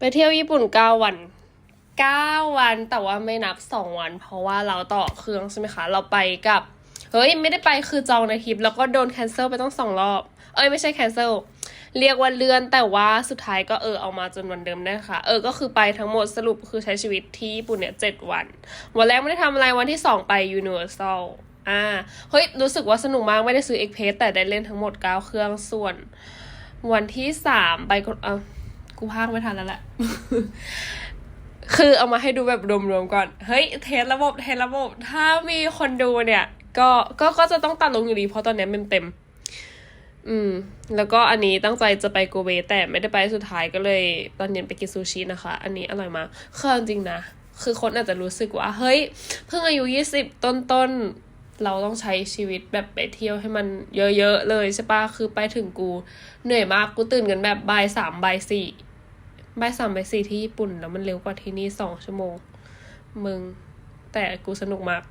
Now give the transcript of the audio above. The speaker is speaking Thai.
ไปเที่ยวญี่ปุ่นเก้าวันเก้าวันแต่ว่าไม่นับสองวัน เพราะว่าเราต่อเครื่องใช่ไหมคะ เราไปกับ เฮ้ย ไม่ได้ไปคือจองในทริป แล้วก็โดนแคนเซิลไปต้องสองรอบ เอ้ย ไม่ใช่แคนเซิลเรียกว่าเลื่อนแต่ว่าสุดท้ายก็เออเอามาจนวันเดิมได้ค่ะ เออก็คือไปทั้งหมดสรุปคือใช้ชีวิตที่ญี่ปุ่นเนี่ยเจ็ดวัน วันแรกไม่ได้ทำอะไรวันที่สองไป Universal อ่าเฮ้ยรู้สึกว่าสนุกมากไม่ได้ซื้อเอ็กเพสแต่ได้เล่นทั้งหมดเก้าเครื่องส่วน วันที่สามไปเออ กูพากไม่ทันแล้วแหละ คือเอามาให้ดูแบบรวมๆก่อน เฮ้ย เทสระบบเทสระบบ ถ้ามีคนดูเนี่ย ก็ก็ก็จะต้องตัดลงอยู่ดี เพราะตอนนี้ยมันเต็ม อืม แล้วก็อันนี้ตั้งใจจะไปโกเบแต่ไม่ได้ไปสุดท้ายก็เลย ตอนเย็นไปกินซูชินะคะ อันนี้อร่อยมากคือจริงนะ คือคนอาจจะรู้สึกว่า เฮ้ย เพิ่งอายุยี่สิบต้นๆเราต้องใช้ชีวิตแบบไปเที่ยวให้มันเยอะๆเลยใช่ปะคือไปถึงกูเหนื่อยมากกูตื่นกันแบบบ่ายสามบ่ายสี่ บ่ายสามบ่ายสี่ที่ญี่ปุ่น แล้วมันเร็วกว่าที่นี่สองชั่วโมง มึง แต่กูสนุกมาก